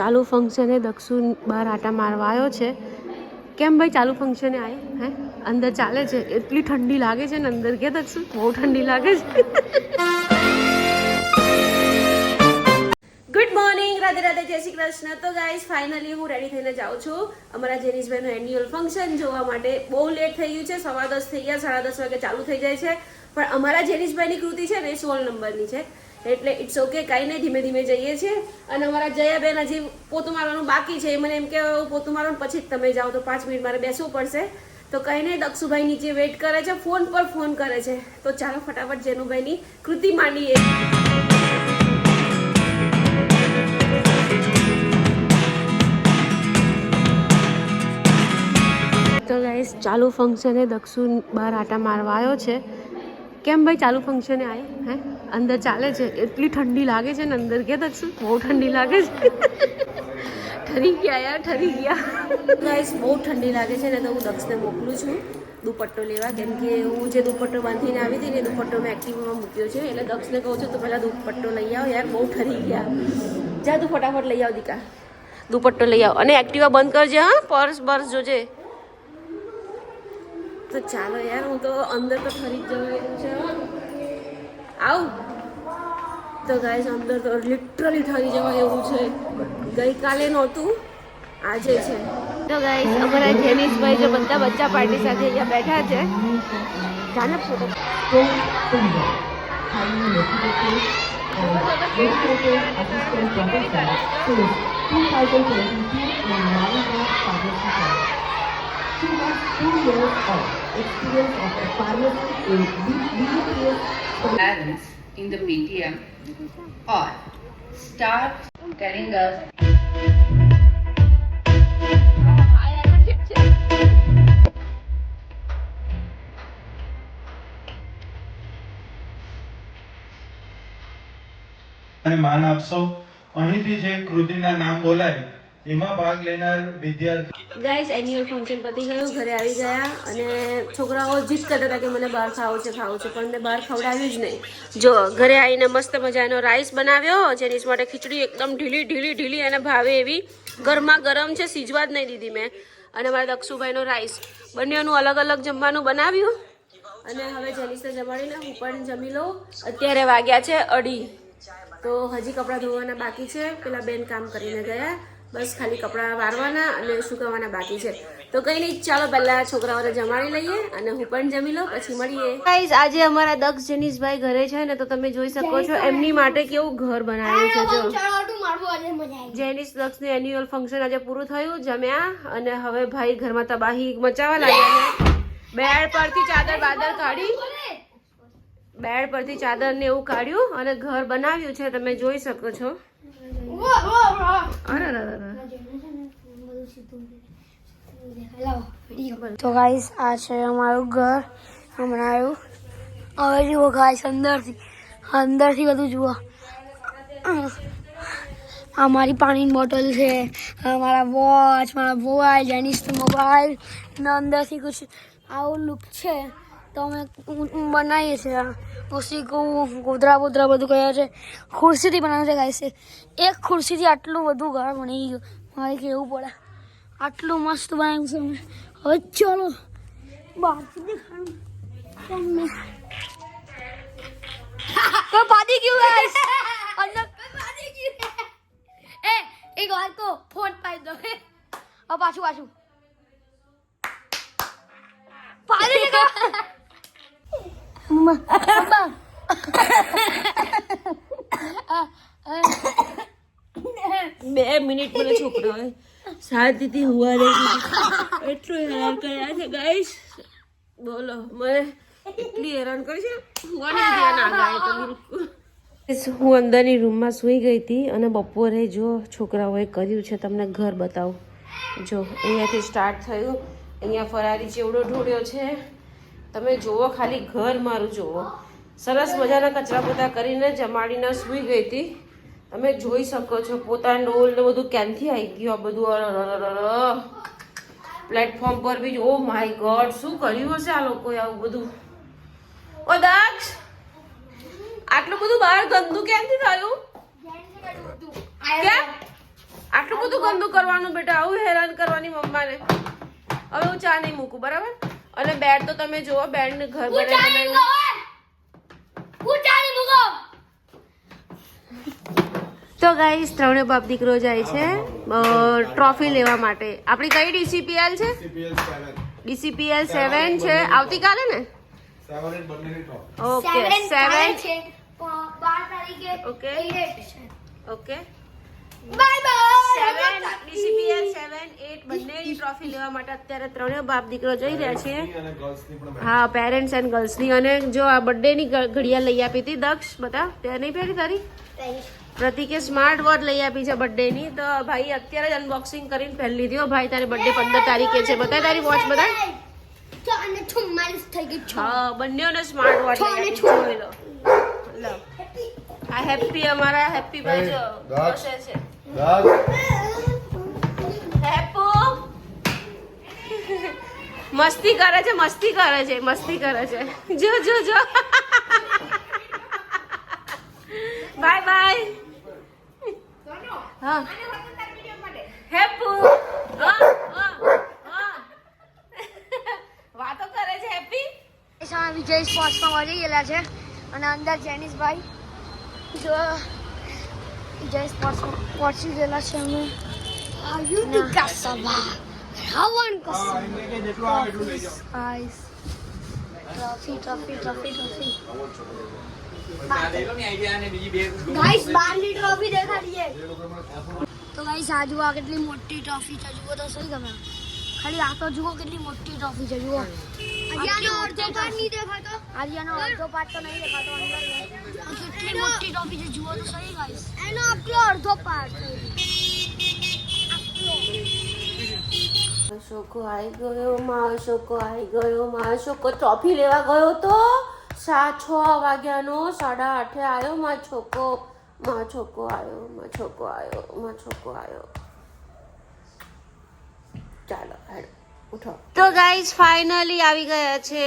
ચાલુ ફંક્શને દક્ષુન બહાર આટા મારવા આવ્યો છે. કેમ ભાઈ ચાલુ ફંક્શને આવ્યો હે? અંદર ચાલે છે. એટલી ઠંડી લાગે છે ને અંદર કે દક્ષુ બહુ ઠંડી લાગે છે. ગુડ મોર્નિંગ રાધે રાધે, જય શ્રી કૃષ્ણ. તો ગાઈઝ ફાઇનલી હું રેડી થઈને જાઉં છું. અમારા જેનીશભાઈનું એન્યુઅલ ફંક્શન જોવા માટે બહુ લેટ થઈ ગયું છે. સવા દસ થઈ ગયા, સાડા દસ વાગે ચાલુ થઈ જાય છે. પણ અમારા જેનીશભાઈની કૃતિ છે ને સોળ નંબરની છે. એટલે ઇટ્સ ઓકે કાંઈ નહીં, ધીમે ધીમે જઈએ છીએ. અને અમારા જયાબેન હજી પોતું મારવાનું બાકી છે, એ મને એમ કે પોતું મારવાનું પછી જ તમે જાઓ, તો પાંચ મિનિટ મારે બેસવું પડશે. તો કંઈ નહીં, દક્ષુભાઈ નીચે વેઇટ કરે છે, ફોન પર ફોન કરે છે. તો ચાલો ફટાફટ જેનુભાઈની કૃતિ માંડીએ. તો ગાઈસ ચાલુ ફંક્શને દક્ષુ બહાર આટા મારવા આવ્યો છે. કેમ ભાઈ ચાલુ ફંક્શને આવ્યો હે? અંદર ચાલે છે. એટલી ઠંડી લાગે છે ને અંદર કે દક્ષુ બહુ ઠંડી લાગે છે. ઠરી ગયા યાર ઠરી ગયા. ગાઈસ બહુ ઠંડી લાગે છે ને તો હું દક્ષને મોકલું છું દુપટ્ટો લેવા. કેમ કે હું જે દુપટ્ટો બાંધીને આવી હતી ને દુપટ્ટો મેં એક્ટિવમાં મૂક્યો છે. એટલે દક્ષને કહું છું તો પહેલાં દુપટ્ટો લઈ આવો યાર બહુ ઠરી ગયા. જા તું ફટાફટ લઈ આવ દીકા. દુપટ્ટો લઈ આવ. અને એક્ટિવા બંધ કરજે હા? પર્સ બર્સ જોજે. તો ચાલો યાર, હું તો અંદર તો ખરીદ જવાયું છે. આવ? તો ગાઈસ અંદર તો લિટરલી ઠરી જવા એવું છે. ગઈકાલે નહોતું, આજે છે. તો ગાઈસ અમારા જેનિશભાઈ જે બધા બચ્ચા પાર્ટી સાથે અહીંયા બેઠા છે. જાને photo Assistant Professor since 2022 in Malika Pharmacy She has two years of experience of a pharmacy in BPS balance in the PTM or start telling us અને માન આપશો અહીંથી જે કૃતિના નામ બોલાય એમાં ભાગ લેનાર વિદ્યાર્થી ગાઈસ એન્યુઅલ ફંક્શન પતી ગયું, ઘરે આવી ગયા અને છોકરાઓ જીત કરતા હતા કે મને બહાર ખાવું છે ખાવું છે, પણ મેં બહાર ખવડાવ્યું જ નહીં. જો, ઘરે આવીને મસ્ત મજાનો રાઈસ બનાવ્યો, જેની માટે ખીચડી એકદમ ઢીલી ઢીલી ઢીલી અને ભાવે એવી. ગરમા ગરમ છે, સીજવા જ નહીં દીધી મેં. અને મારા દક્ષુભાઈનો રાઈસ બંનેનું અલગ અલગ જમવાનું બનાવ્યું. અને હવે જેનિસને જમાડીને હું પણ જમી લઉં. અત્યારે વાગ્યા છે અઢી. તો હજી કપડાં ધોવાના બાકી છે. પેલા બેન કામ કરીને ગયા. બસ ખાલી કપડાં વારવાના અને સુકાવાના બાકી છે. તો કઈ નહીં ચાલો પહેલાં છોકરાઓને જમાડી લઈએ અને હું પણ જમી લઉં પછી મળીએ. ગાઈઝ આજે અમારા દક્ષ જનીશભાઈ ઘરે છે ને તો તમે જોઈ શકો છો એમની માટે કેવું ઘર બનાવ્યું છે જો. જેનિસ દક્ષનું એન્યુઅલ ફંક્શન આજે પૂરું થયું જમ્યા અને હવે ભાઈ ઘરમાં તબાહી મચાવવા લાગ્યા બેડ પરથી ચાદર બાદર કાઢી. બેડ પરથી ચાદર ને એવું કાઢ્યું અને ઘર બનાવ્યું છે તમે જોઈ શકો છો. તો ગાઈસ આ છે અમારું ઘર હમણાં આવ્યું હવે જુઓ ગાઈસ અંદરથી અંદરથી બધું જુઓ આ મારી પાણીની બોટલ છે અમારા મારા વોચ મારા મોબાઈલ જેનિસ મોબાઈલ ને અંદરથી કુછ આવું લુક છે તો અમે બનાવીએ છીએ પછી કહું ગોદરા બોદરા બધું કર્યા છે ખુરશીથી બનાવ્યું છે ગાઈસ એક ખુરશીથી આટલું બધું ઘર બની ગયું મારે કેવું પડે આટલું મસ્ત બનાવ્યું છે અમે હવે ચાલો બહારથી દેખાડું તમને તો પાડી ગયું ગાઈસ અંદર પાડી ગયું એ એક વાર કો ફોન પાડી દો હવે પાછું પાછું પાડી ગયું મમ્મા બે મિનિટ મને છોકરાઓએ શાંતિથી હુવા દીધી એટલું હેરાન કર્યા છે ગાઈશ બોલો મને એટલી હેરાન કરી છે. હું અંદરની રૂમમાં સૂઈ ગઈ હતી અને બપોરે જો છોકરાઓએ કર્યું છે તમને ઘર બતાવું. જો અહીંયાથી સ્ટાર્ટ થયું. અહીંયા ફરારી ચેવડો ઢોળ્યો છે. તમે જુઓ, ખાલી ઘર મારું જુઓ. સરસ મજાના કચરા પોતા કરીને જમાડીને સૂઈ ગઈ હતી. તમે જોઈ શકો છો, પોતાના ડોલ ને બધું ક્યાંથી આવી ગયું આ બધું? પ્લેટફોર્મ પર બી ઓ માય ગોડ શું કર્યું હશે આ લોકોએ આવું બધું? ઓ દક્ષ, આટલું બધું બહાર ગંદુ ક્યાંથી થયું? કેમ આટલું બધું ગંદુ કરવાનું બેટા, આવું હેરાન કરવાની મમ્માને. હવે હું ચા નહીં મૂકું, બરાબર? અને બેડ તો તમે જુઓ બેડ ઘર બનાવી તો ગાઈસ ત્રણે બાપ દીકરો જાય છે ટ્રોફી લેવા માટે. આપણી કઈ ડીસીપીએલ છે? ડીસીપીએલ સેવન છે. આવતીકાલે ને? ઓકે સેવન છે. બાર okay bye okay bye seven DCPL seven eight બંનેની ટ્રોફી લેવા માટે અત્યારે ત્રણેય બાપ દીકરો જઈ રહ્યા છીએ. હા પેરેન્ટ્સ એન્ડ ગર્લ્સની અને જો આ બર્થડેની ઘડિયાળ લઈ આપી હતી દક્ષ બતા તે નહીં પહેરી તારી? પ્રતિકે સ્માર્ટ વોચ લઈ આપી છે બર્થડેની તો ભાઈ અત્યારે જ અનબોક્સિંગ કરીને પહેરી લીધી હો. ભાઈ તારી બર્થડે પંદર તારીખે છે. બતાય તારી વોચ બધા તો અને ચુમ્માલીસ થઈ ગઈ છ. હા બંનેઓને સ્માર્ટ વોચ છ. લઈ લો. હેપી અમારા હેપી ભાઈ જો. છે. મસ્તી કરે છે મસ્તી કરે છે મસ્તી કરે છે. જો જો જો. Bye bye. હા. હેપુ. વાતો કરે છે હેપી. વિજય સ્પોર્ટ્સમાં વળી ગયેલા છે. અને અંદર જેનિસભાઈ. જો. સ્પોર્ટ્સમાં પહોંચી ગયેલા છે અમે. આયુધિ કસબા રાવણ કસબા ice trophy trophy trophy trophy guys બારની ટ્રોફી દેખાડીએ. તો ગાઈસ આજુ આ કેટલી મોટી ટ્રોફી છે જુઓ તો સહી ગમે. ખાલી આ તો જુઓ કેટલી મોટી ટ્રોફી છે જુઓ. આર્યાનો અડધો પાર્ટ તો નહીં દેખાતો અંદર. કેટલી મોટી ટ્રોફી છે જુઓ તો સહી ગાઈસ એનો આટલો અડધો પાર્ટ શોકો આવી ગયો મારો શોકો આવી ગયો મારો શોકો ટ્રોફી લેવા ગયો તો? સાત છ વાગ્યાનો સાડા આઠે આવ્યો મારો છોકો. મારો છોકો આવ્યો મારો છોકો આવ્યો મારો છોકો આવ્યો ચાલો હેડો ઉઠો. તો ગાઈઝ ફાઇનલી આવી ગયા છે.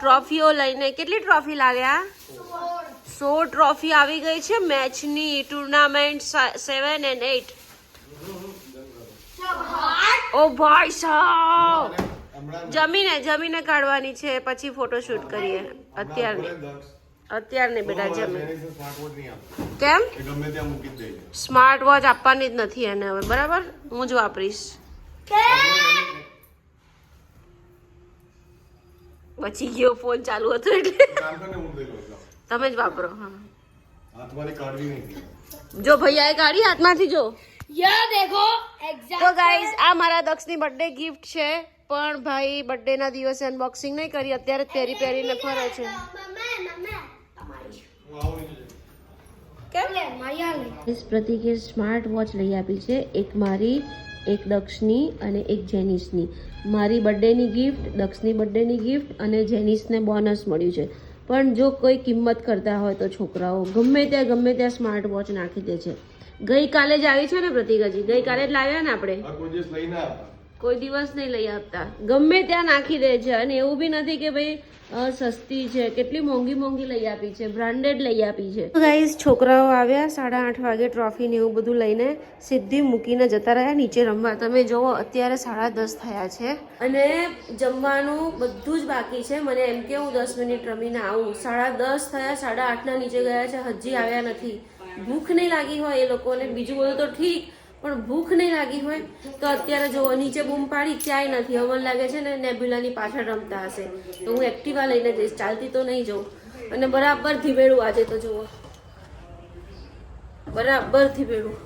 ટ્રોફીઓ લઈને. કેટલી ટ્રોફી લાવ્યા સો ટ્રોફી આવી ગઈ છે મેચની ટુર્નામેન્ટ સેવન એન્ડ એટ ઓ ભાઈ સાહેબ! જમીને જમીને કાઢવાની છે. પછી ફોટોશૂટ કરીએ. અત્યારની. અત્યારની બેટા જમીન. કેમ? સ્માર્ટ વોચ આપવાની જ નથી એને હવે. બરાબર? હું જ વાપરીશ. પછી ગયો ફોન ચાલુ હતો એટલે. તમે જ વાપરો જો ભૈયાએ કાઢી હાથમાંથી જો. યે દેખો તો ગાઈઝ આ મારા દક્ષની બર્થડે ગિફ્ટ છે પણ ભાઈ બર્થડે ના દિવસે અનબોક્સિંગ નહીં કરી અત્યારે પહેરી પહેરીને ફરે છે. કેમ પ્રતિકે સ્માર્ટ વોચ લઈ આપી છે એક મારી એક દક્ષની અને એક જેનિસની. મારી બર્થડેની ગિફ્ટ દક્ષની બર્થડેની ગિફ્ટ અને જેનિસને બોનસ મળ્યું છે. પણ જો કોઈ કિંમત કરતા હોય તો છોકરાઓ ગમે ત્યાં ગમે ત્યાં સ્માર્ટ વોચ નાખી દે છે. ગઈકાલે જ આવી છે ને પ્રતિકાજી ગઈકાલે જ લાવ્યા ને આપણે? કોઈ દિવસ નહીં લઈ આપતા ગમે ત્યાં નાખી દે છે. અને એવું બી નથી કે ભાઈ સસ્તી છે. કેટલી મોંઘી મોંઘી લઈ આપી છે. બ્રાન્ડેડ લઈ આપી છે. ગાઈઝ છોકરાઓ આવ્યા સાડા આઠ વાગે ટ્રોફી ને એવું બધું લઈને સીધી મૂકીને જતા રહ્યા નીચે રમવા. તમે જોવો અત્યારે સાડા દસ થયા છે. અને જમવાનું બધું જ બાકી છે. મને એમ કે હું દસ મિનિટ રમીને આવું. સાડા દસ થયા સાડા આઠના નીચે ગયા છે. હજી આવ્યા નથી. ભૂખ નહીં લાગી હોય એ લોકોને. બીજું બધું તો ઠીક. પણ ભૂખ નહીં લાગી હોય તો અત્યારે જો નીચે બૂમ પાડી ક્યાંય નથી. હવે લાગે છે ને નેબ્યુલાની પાછળ રમતા હશે. તો હું એક્ટિવા લઈને જઈશ. ચાલતી તો નહીં જઉં. અને બરાબર ધીમેડું આજે તો જુઓ. બરાબર ધીમેડું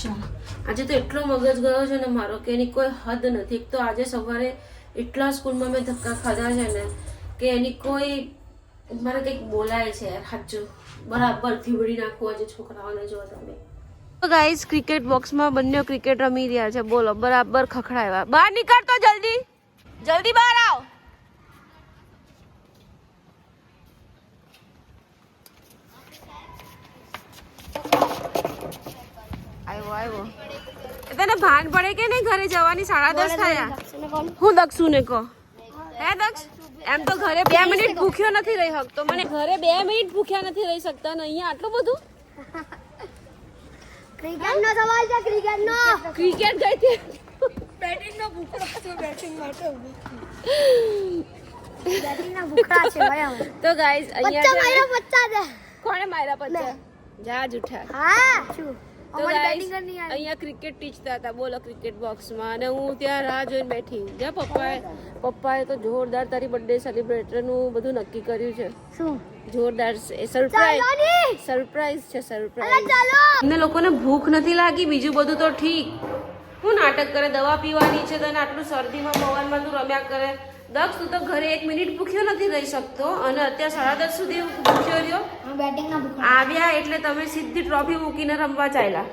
ચાલો આજે તો એટલો મગજ ગયો છે ને મારો કે એની કોઈ હદ નથી. એક તો આજે સવારે એટલા સ્કૂલમાં મેં ધક્કા ખાધા છે ને કે એની કોઈ મારે કંઈક બોલાય છે. સાચું બરાબર ધીવડી નાખવું આજે છોકરાઓને જો તમે. ગાઈસ ક્રિકેટ બોક્સમાં બંને ક્રિકેટ રમી રહ્યા છે. બોલો બરાબર ખખડાવ્યા. બહાર નીકળ તો જલ્દી. જલ્દી બહાર આવ. આવ્યો આવ્યો એ તને ભાન પડે કે નહીં ઘરે જવાની? સાડા દસ થયા. હું દક્ષુ ને કહો? હે દક્ષ? એમ તો ઘરે બે મિનિટ ભૂખ્યો નથી રહી શકતો. મને ઘરે બે મિનિટ ભૂખ્યા નથી રહી શકતા ને અહીંયા આટલું બધું? ક્રિકેટનો સવાલ છે ક્રિકેટનો. ક્રિકેટ ગઈ હતી. બેટિંગનો ભૂખડો છે બેટિંગ માટે બેટિંગના ભૂખડા છે ભાઈ તો ગાઈઝ અહીંયા અહીંયા માર્યા બચ્ચા દે. કોણે માર્યા બચ્ચા જા જૂઠા હા શું? તો અહીંયા ક્રિકેટ ટીચતા હતા. બોલો ક્રિકેટ બોક્સમાં અને હું ત્યાં રાહ જોઈને બેઠી. જ્યાં પપ્પાએ. પપ્પાએ તો જોરદાર તારી બર્થડે સેલિબ્રેટરનું બધું નક્કી કર્યું છે. શું? જોરદાર સરપ્રાઈઝ સરપ્રાઈઝ છે અલા સરપ્રાઈઝ અમને લોકોને ભૂખ નથી લાગી બીજું બધું તો ઠીક. હું નાટક કરે દવા પીવાની છે તને આટલું શરદીમાં પવનમાં તું રમ્યા કરે. દક્ષ તું તો ઘરે એક મિનિટ ભૂખ્યો નથી રહી શકતો. અને અત્યારે સાડા દસ સુધી ભૂખ્યો રહ્યો. આવ્યા એટલે તમે સીધી ટ્રોફી મૂકીને રમવા ચાલ્યા.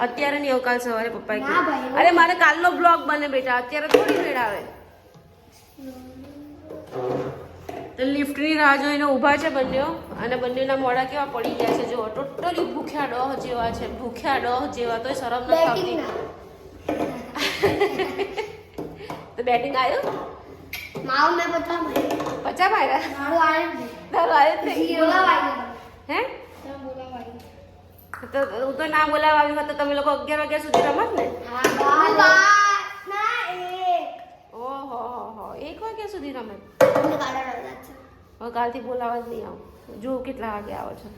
અત્યારે નહીં અવકાલ સવારે ભાઈ, અરે મારે કાલનો બ્લોગ બને બેટા. અત્યારે થોડી મેળ આવે. લિફ્ટ લિફ્ટની રાહ જોઈને ઊભા છે બંનેઓ. અને બંનેના મોડા કેવા પડી ગયા છે. જો ટોટલી ભૂખ્યા ડોહ જેવા છે. ભૂખ્યા ડોહ જેવા તોય શરમ નથી આવતી. તો બેટિંગ આવ્યું? મારું મેં પચ્ચા માર્યા પચા માર્યા મારું આવ્યું તારું આવ્યું જ નહીં. બોલાવાય હે? તો હું તો ના બોલાવા આવ્યું હોત તો તમે લોકો અગિયાર વાગ્યા સુધી રમત ને? ઓહો હો એક વાગ્યા સુધી રમે? હવે કાલથી બોલાવા જ નહીં આવું. જો કેટલા વાગે આવો છો.